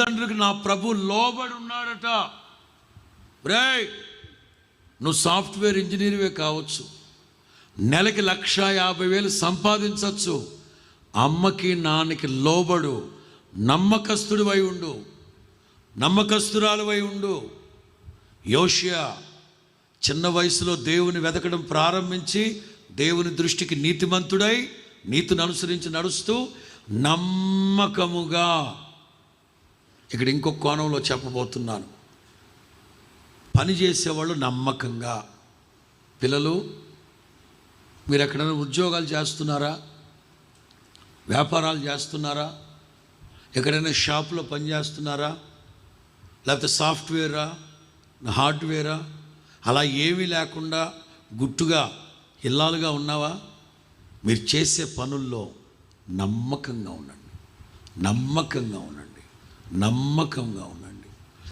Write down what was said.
తల్లిదండ్రులకు నా ప్రభు లోబడి ఉన్నాడట. రే నువ్వు సాఫ్ట్వేర్ ఇంజనీర్వే కావచ్చు. నెలకి లక్ష యాభై వేలు సంపాదించవచ్చు అమ్మకి నాన్నకి లోబడు నమ్మకస్తుడివై ఉండు. నమ్మకస్తురాలువై ఉండు. యోషియా చిన్న వయసులో దేవుని వెతకడం ప్రారంభించి దేవుని దృష్టికి నీతిమంతుడై నీతిని అనుసరించి నడుస్తూ నమ్మకముగా ఇక్కడ ఇంకొక కోణంలో చెప్పబోతున్నాను. పని చేసేవాళ్ళు నమ్మకంగా. పిల్లలు మీరు ఎక్కడైనా ఉద్యోగాలు చేస్తున్నారా? వ్యాపారాలు చేస్తున్నారా? ఎక్కడైనా షాపులో పని చేస్తున్నారా? లేకపోతే సాఫ్ట్వేరా? హార్డ్వేరా? అలా ఏమీ లేకుండా గుట్టుగా ఇల్లాలుగా ఉన్నావా? మీరు చేసే పనుల్లో నమ్మకంగా ఉండండి. నమ్మకంగా ఉండండి. నమ్మకంగా ఉన్నాడు